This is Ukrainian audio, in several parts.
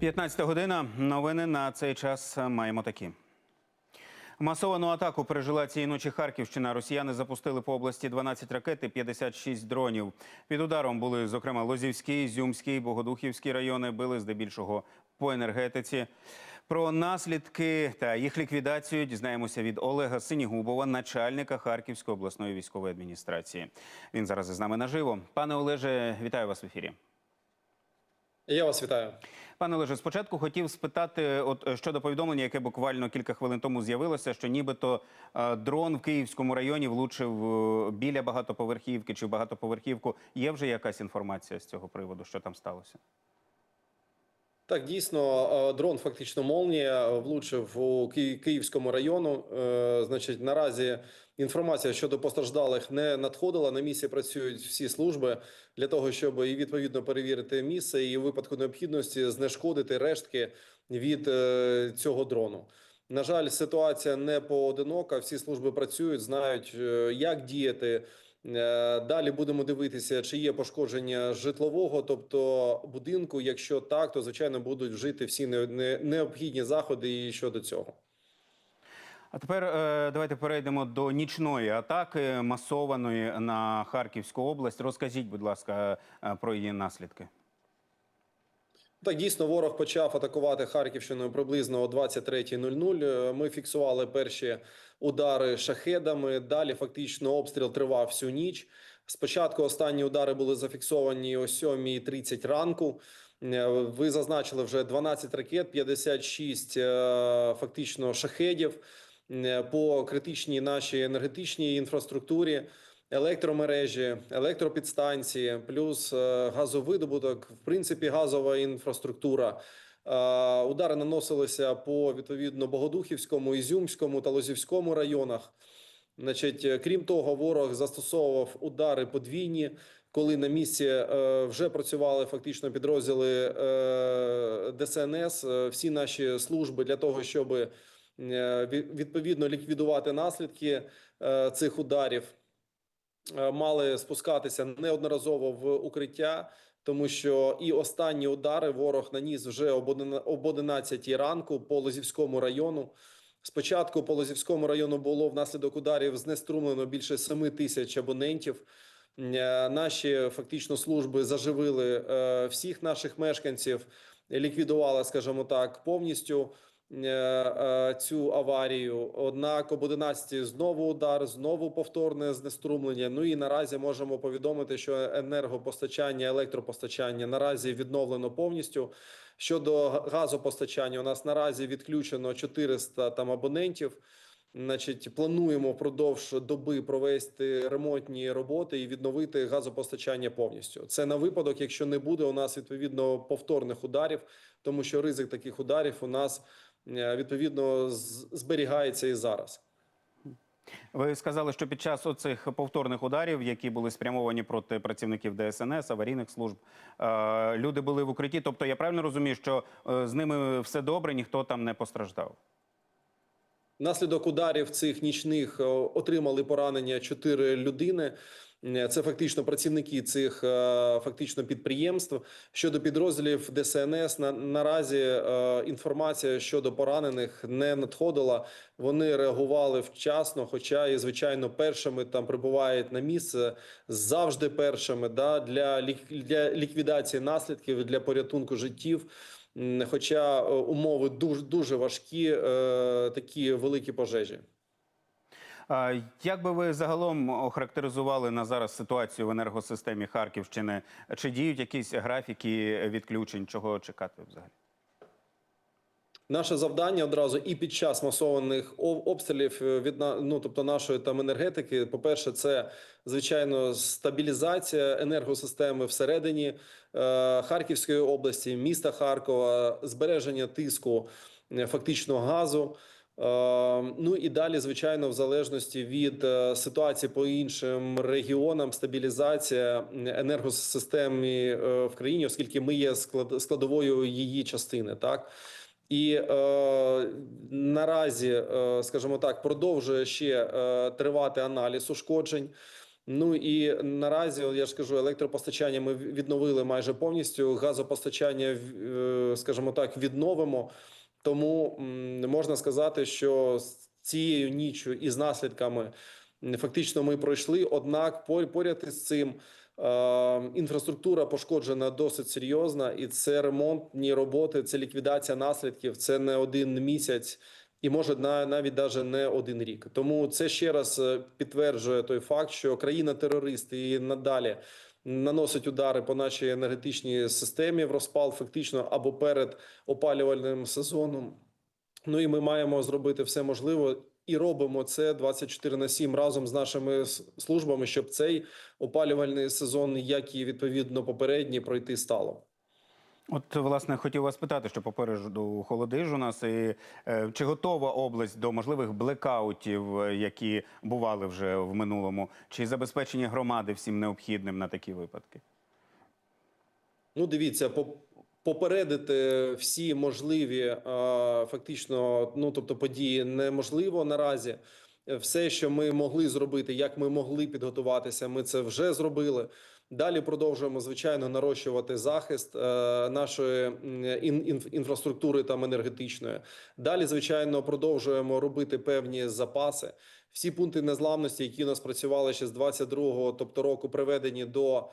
15 година. Новини на цей час маємо такі. Масовану атаку пережила цієї ночі Харківщина. Росіяни запустили по області 12 ракет і 56 дронів. Під ударом були, зокрема, Лозівський, Зюмський, Богодухівський райони. Били здебільшого по енергетиці. Про наслідки та їх ліквідацію дізнаємося від Олега Синігубова, начальника Харківської обласної військової адміністрації. Він зараз із нами наживо. Пане Олеже, вітаю вас в ефірі. Я вас вітаю. Пане Олеже, спочатку хотів спитати, от е, щодо повідомлення, яке буквально кілька хвилин тому з'явилося, що нібито е, дрон в Київському районі влучив е, біля багатоповерхівки чи в багатоповерхівку. Є вже якась інформація з цього приводу, що там сталося? Так, дійсно, е, дрон фактично молнія влучив у Ки- Київському району. Е, Значить, наразі інформація щодо постраждалих не надходила. На місці працюють всі служби для того, щоб і відповідно перевірити місце і у випадку необхідності знешкодити рештки від е, цього дрону. На жаль, ситуація не поодинока. Всі служби працюють, знають, е, як діяти. Е, Далі будемо дивитися, чи є пошкодження житлового, тобто будинку. Якщо так, то звичайно будуть вжити всі не- не- необхідні заходи і щодо цього. А тепер е, давайте перейдемо до нічної атаки масованої на Харківську область. Розкажіть, будь ласка, е, про її наслідки. Так, дійсно, ворог почав атакувати Харківщину приблизно о 23.00. Е, Ми фіксували перші удари шахедами. Далі фактично обстріл тривав всю ніч. Спочатку останні удари були зафіксовані о 7.30 ранку. Е, Ви зазначили вже 12 ракет, 56 е, фактично шахедів по критичній нашій енергетичній інфраструктурі електромережі, електропідстанції, плюс е, газовидобуток, в принципі, газова інфраструктура. Е, Удари наносилися по відповідно Богодухівському, Ізюмському та Лозівському районах. Значить, е, крім того, ворог застосовував удари подвійні, коли на місці вже працювали фактично підрозділи ДСНС, всі наші служби для того, щоб відповідно ліквідувати наслідки цих ударів мали спускатися неодноразово в укриття, тому що і останні удари ворог наніс вже об одина- об 11 ранку по Лозівському району. Спочатку по Лозівському району було внаслідок ударів знеструмлено більше 7 тисяч абонентів. Е, Наші фактично служби заживили е, всіх наших мешканців, ліквідували, скажімо так, повністю е, е, цю аварію. Однак об 11 знову удар, знову повторне знеструмлення. Ну і наразі можемо повідомити, що енергопостачання, електропостачання наразі відновлено повністю. Щодо газопостачання, у нас наразі відключено 400 там абонентів. Значить, плануємо впродовж доби провести ремонтні роботи і відновити газопостачання повністю. Це на випадок, якщо не буде у нас відповідно повторних ударів, тому що ризик таких ударів у нас е, відповідно зберігається і зараз. Ви сказали, що під час оцих повторних ударів, які були спрямовані проти працівників ДСНС, аварійних служб, е, люди були в укритті. Тобто, я правильно розумію, що е, з ними все добре, ніхто там не постраждав. Внаслідок ударів цих нічних е, отримали поранення чотири людини. Е, Це фактично працівники цих е, фактично підприємств. Щодо підрозділів ДСНС на наразі е, інформація щодо поранених не надходила. Вони реагували вчасно, хоча і звичайно першими там прибувають на місце завжди першими да для лік- для ліквідації наслідків для порятунку життів. Хоча умови дуже дуже важкі, такі великі пожежі. Як би ви загалом охарактеризували на зараз ситуацію в енергосистемі Харківщини? Чи діють якісь графіки відключень? Чого чекати взагалі? Наше завдання одразу і під час масованих обстрілів е, від ну, тобто нашої там енергетики. По перше, це звичайно стабілізація енергосистеми всередині е, Харківської області, міста Харкова, збереження тиску е, фактично газу. Е, Ну і далі, звичайно, в залежності від е, ситуації по іншим регіонам, стабілізація енергосистеми е, в країні, оскільки ми є склад- складовою її частини, так. І е, наразі, е, скажімо так, продовжує ще е, тривати аналіз ушкоджень. Ну і наразі я ж кажу, електропостачання ми відновили майже повністю. Газопостачання, е, скажімо так, відновимо. Тому можна сказати, що з цією ніччю і з наслідками фактично ми пройшли. Однак, по- поряд із цим е, інфраструктура пошкоджена досить серйозна, і це ремонтні роботи, це ліквідація наслідків. Це не один місяць. І може на навіть даже не один рік. Тому це ще раз е, підтверджує той факт, що країна-терорист і надалі наносить удари по нашій енергетичній системі в розпал, фактично або перед опалювальним сезоном. Ну і ми маємо зробити все можливе і робимо це 24 на 7 разом з нашими службами, щоб цей опалювальний сезон, як і відповідно попередній, пройти стало. От, власне, хотів вас питати, що попереду холодиж у нас, і е, чи готова область до можливих блекаутів, е, які бували вже в минулому, чи забезпечені громади всім необхідним на такі випадки? Ну, дивіться, по- попередити всі можливі е, фактично, ну тобто події неможливо наразі. Все, що ми могли зробити, як ми могли підготуватися, ми це вже зробили. Далі продовжуємо звичайно нарощувати захист е, нашої інфраструктури там енергетичної. Далі, звичайно, продовжуємо робити певні запаси. Всі пункти незламності, які у нас працювали ще з 22-го, тобто року, приведені до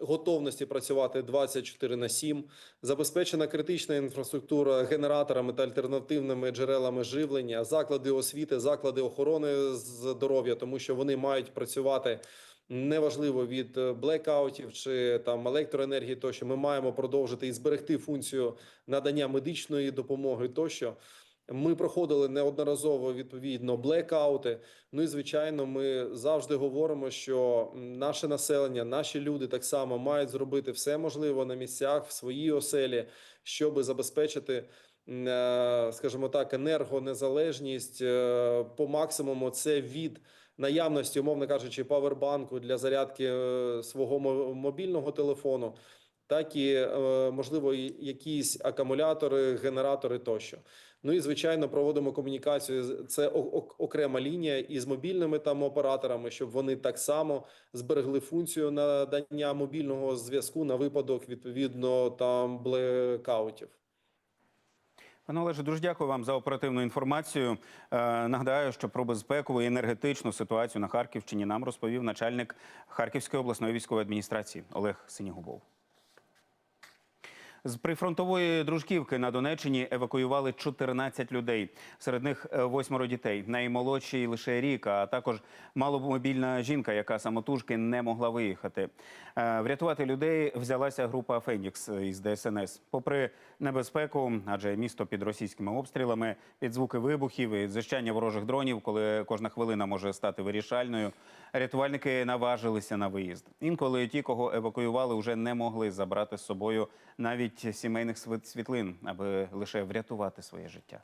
готовності працювати 24 на 7, забезпечена критична інфраструктура генераторами та альтернативними джерелами живлення, заклади освіти, заклади охорони здоров'я, тому що вони мають працювати неважливо від е, блекаутів чи там електроенергії, тощо ми маємо продовжити і зберегти функцію надання медичної допомоги тощо. Ми проходили неодноразово відповідно блекаути. Ну і звичайно, ми завжди говоримо, що наше населення, наші люди так само мають зробити все можливе на місцях в своїй оселі, щоб забезпечити, е, скажімо так, енергонезалежність е, по максимуму. Це від наявності, умовно кажучи, павербанку для зарядки е, свого мобільного телефону. Так і е, можливо якісь акумулятори, генератори тощо. Ну і звичайно проводимо комунікацію. Це ок- окрема лінія із мобільними там операторами, щоб вони так само зберегли функцію надання мобільного зв'язку на випадок відповідно там блекаутів. Пане Олеже, дуже дякую вам за оперативну інформацію. Е, нагадаю, що про безпекову і енергетичну ситуацію на Харківщині нам розповів начальник Харківської обласної військової адміністрації Олег Синігубов. З прифронтової дружківки на Донеччині евакуювали 14 людей. Серед них е, восьмеро дітей. Наймолодший лише рік, а також маломобільна жінка, яка самотужки не могла виїхати. Е, Врятувати людей взялася група Фенікс із ДСНС. Попри небезпеку, адже місто під російськими обстрілами, під звуки вибухів і зищання ворожих дронів, коли кожна хвилина може стати вирішальною. Рятувальники наважилися на виїзд. Інколи ті, кого евакуювали, вже не могли забрати з собою навіть сімейних світлин, аби лише врятувати своє життя.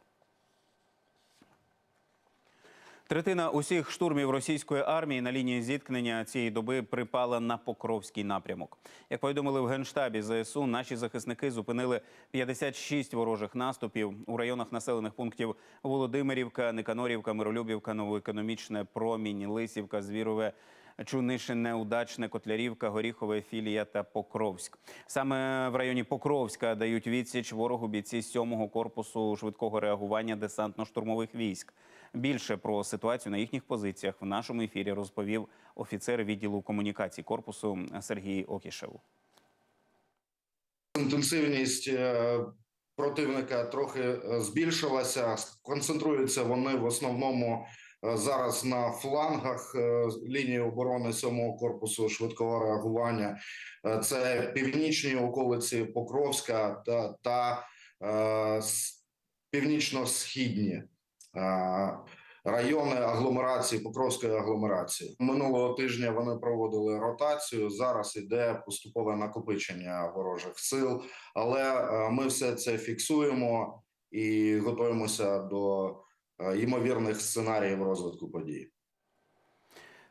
Третина усіх штурмів російської армії на лінії зіткнення цієї доби припала на Покровський напрямок. Як повідомили в генштабі ЗСУ, наші захисники зупинили 56 ворожих наступів у районах населених пунктів Володимирівка, Никанорівка, Миролюбівка, Новоекономічне, Промінь, Лисівка, Звірове. Чунишине, Удачне, Котлярівка, Горіхове, Філія та Покровськ. Саме в районі Покровська дають відсіч ворогу бійці 7-го корпусу швидкого реагування десантно-штурмових військ. Більше про ситуацію на їхніх позиціях в нашому ефірі розповів офіцер відділу комунікацій корпусу Сергій Окішев. Інтенсивність е, противника трохи е, збільшилася. Концентруються вони в основному зараз на флангах е, лінії оборони 7-го корпусу швидкого реагування. Е, Це північні околиці Покровська та, та е, північно-східні. е, Райони агломерації Покровської агломерації минулого тижня вони проводили ротацію. Зараз іде поступове накопичення ворожих сил, але е, ми все це фіксуємо і готуємося до е, ймовірних сценаріїв розвитку подій.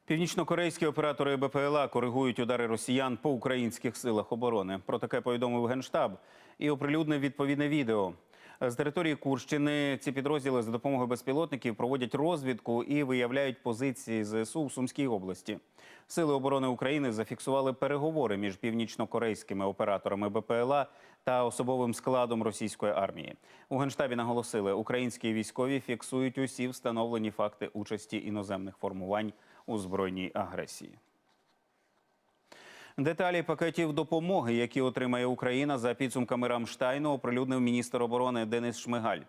Північнокорейські оператори БПЛА коригують удари росіян по українських силах оборони. Про таке повідомив генштаб і оприлюднив відповідне відео. З території Курщини ці підрозділи за допомогою безпілотників проводять розвідку і виявляють позиції ЗСУ в Сумській області. Сили оборони України зафіксували переговори між північно-корейськими операторами БПЛА та особовим складом російської армії. У генштабі наголосили, українські військові фіксують усі встановлені факти участі іноземних формувань у збройній агресії. Деталі пакетів допомоги, які отримає Україна за підсумками Рамштайну, оприлюднив міністр оборони Денис Шмигаль.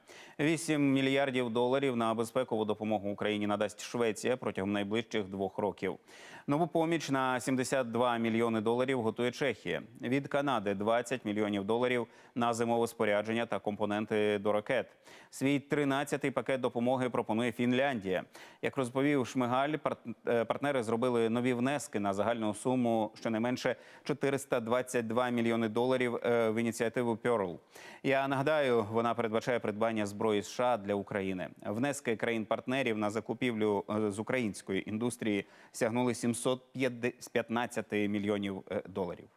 8 мільярдів доларів на безпекову допомогу Україні надасть Швеція протягом найближчих двох років. Нову поміч на 72 мільйони доларів готує Чехія. Від Канади 20 мільйонів доларів на зимове спорядження та компоненти до ракет. Свій 13-й пакет допомоги пропонує Фінляндія. Як розповів Шмигаль, е, партнери зробили нові внески на загальну суму щонайменше 422 мільйони доларів е, в ініціативу Pearl. Я нагадаю, вона передбачає придбання зброї США для України. Внески країн-партнерів на закупівлю е, з української індустрії сягнули 715 мільйонів е, доларів.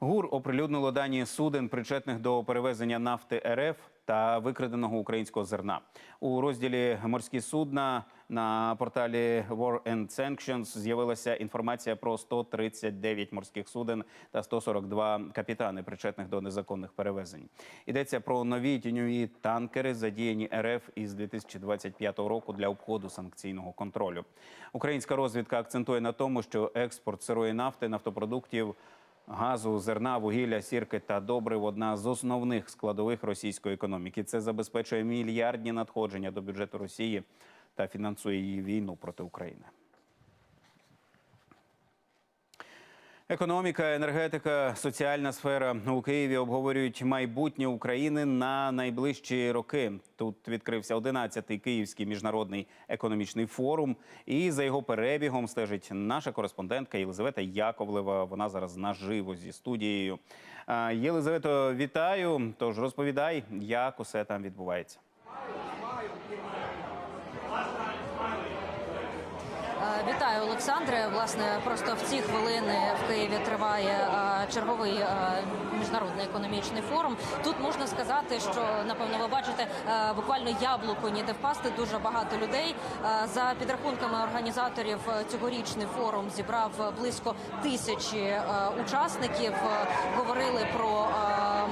ГУР оприлюднило дані суден, причетних до перевезення нафти РФ та викраденого українського зерна. У розділі морські судна на порталі War and Sanctions з'явилася інформація про 139 морських суден та 142 капітани, причетних до незаконних перевезень. Йдеться про нові тіньові танкери, задіяні РФ із 2025 року для обходу санкційного контролю. Українська розвідка акцентує на тому, що експорт сирої нафти, нафтопродуктів газу, зерна, вугілля, сірки та добрив одна з основних складових російської економіки. Це забезпечує мільярдні надходження до бюджету Росії та фінансує її війну проти України. Економіка, енергетика, соціальна сфера у Києві обговорюють майбутнє України на найближчі роки. Тут відкрився 11-й Київський міжнародний економічний форум. І за його перебігом стежить наша кореспондентка Єлизавета Яковлева. Вона зараз наживо зі студією. Єлизавето, вітаю. Тож розповідай, як усе там відбувається. Вітаю, Олександре. Власне, просто в ці хвилини в Києві триває е, черговий е, міжнародний економічний форум. Тут можна сказати, що напевно ви бачите е, буквально яблуко ніде впасти. Дуже багато людей. За підрахунками організаторів, цьогорічний форум зібрав близько тисячі учасників. Говорили про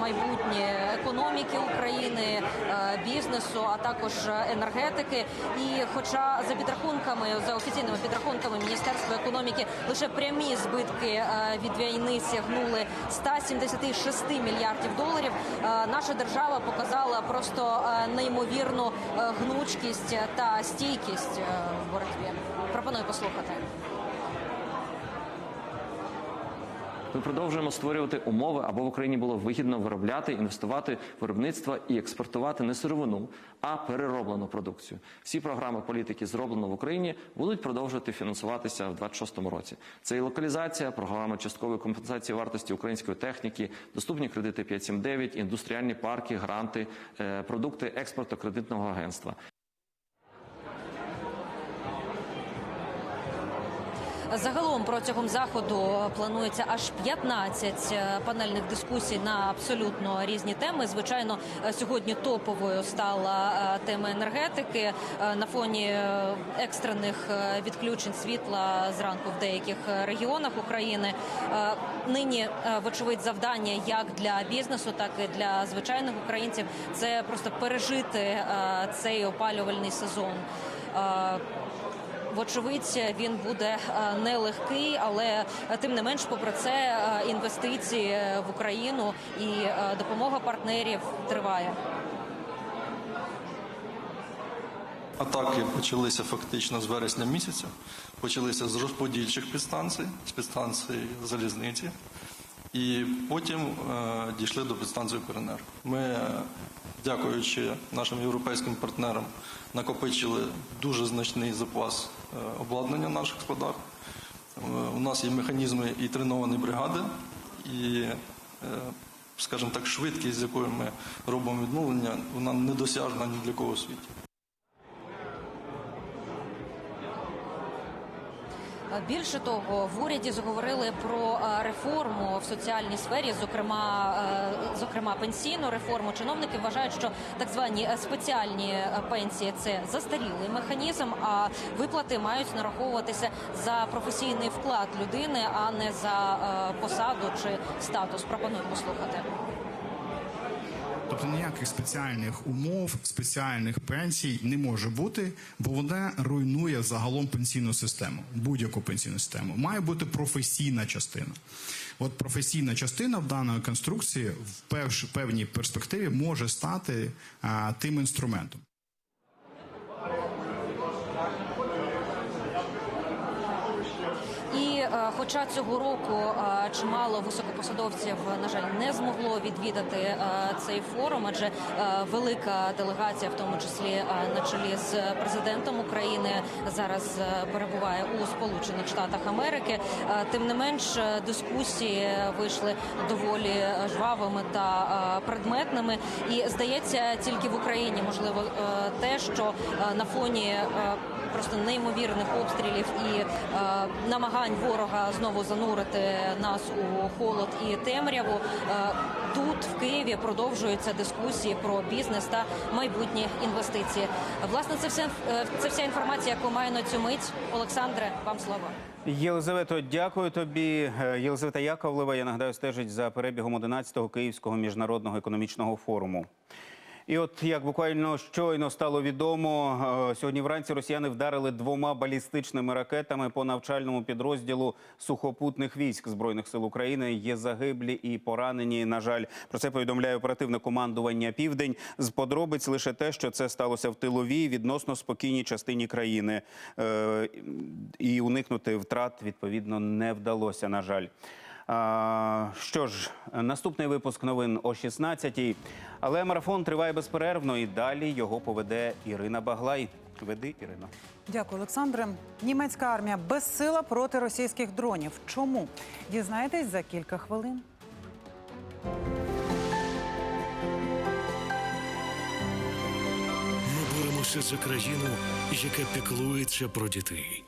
майбутнє економіки України, е, бізнесу, а також енергетики. І, хоча за підрахунками, за офіційними підрахунками Міністерства економіки, лише прямі збитки е, від війни сягнули 176 мільярдів доларів. е, Наша держава показала просто неймовірну гнучкість та стійкість в боротьбі. Пропоную послухати. Ми продовжуємо створювати умови, аби в Україні було вигідно виробляти, інвестувати виробництво і експортувати не сировину, а перероблену продукцію. Всі програми політики зроблено в Україні будуть продовжувати фінансуватися в 2026 році. Це і локалізація, програма часткової компенсації вартості української техніки, доступні кредити 579, індустріальні парки, гранти, е, продукти експорту кредитного агентства. Загалом протягом заходу планується аж 15 е, панельних дискусій на абсолютно різні теми. Звичайно, е, сьогодні топовою стала е, тема енергетики на фоні екстрених відключень світла зранку в деяких регіонах України. Нині, вочевидь, завдання як для бізнесу, так і для звичайних українців це просто пережити цей опалювальний сезон. Вочевидь, він буде е, нелегкий, але е, тим не менш, попри це, е, інвестиції в Україну і допомога партнерів триває. Атаки почалися фактично з вересня місяця. Почалися з розподільчих підстанцій, з підстанцій залізниці, і потім е, дійшли до підстанції Укренерго. Ми, е, дякуючи нашим європейським партнерам, накопичили дуже значний запас е, обладнання в наших складах. Е, у нас є механізми і треновані бригади, і е, скажімо так, швидкість, з якою ми робимо відновлення, вона недосяжна ні для кого у світі. Більше того, в уряді заговорили про реформу в соціальній сфері, зокрема, зокрема пенсійну реформу. Чиновники вважають, що так звані е, спеціальні е, пенсії це застарілий механізм, а виплати мають нараховуватися за професійний вклад людини, а не за е, посаду чи статус. Пропоную послухати. Тобто ніяких спеціальних умов, спеціальних пенсій не може бути, бо вона руйнує загалом пенсійну систему, будь-яку пенсійну систему. Має бути професійна частина. От професійна частина в даної конструкції в певній перспективі може стати а, тим інструментом. І е, хоча цього року е, чимало високопосадовців, на жаль, не змогло відвідати е, цей форум, адже е, велика делегація, в тому числі на чолі з президентом України, зараз перебуває у Сполучених Штатах Америки. Тим не менш, дискусії вийшли доволі жвавими та предметними. І здається, тільки в Україні можливо те, що на фоні просто неймовірних обстрілів і е, намагань ворога знову занурити нас у холод і темряву. Е, тут в Києві продовжуються дискусії про бізнес та майбутні інвестиції. Власне, це все е, це вся інформація, яку маю на цю мить. Олександре, вам слово. Єлизавето, дякую тобі. Е, Єлизавета Яковлева, я нагадаю, стежить за перебігом 11-го Київського міжнародного економічного форуму. І от як буквально щойно стало відомо, е, сьогодні вранці росіяни вдарили двома балістичними ракетами по навчальному підрозділу сухопутних військ збройних сил України. Є загиблі і поранені. На жаль, про це повідомляє оперативне командування Південь. З подробиць лише те, що це сталося в тиловій відносно спокійній частині країни, Е, і уникнути втрат відповідно не вдалося. На жаль. Що ж, наступний випуск новин о 16-й. Але марафон триває безперервно і далі його поведе Ірина Баглай. Веди, Ірино. Дякую, Олександре. Німецька армія безсила проти російських дронів. Чому? Дізнаєтесь за кілька хвилин. Ми боремося за країну, яка піклується про дітей.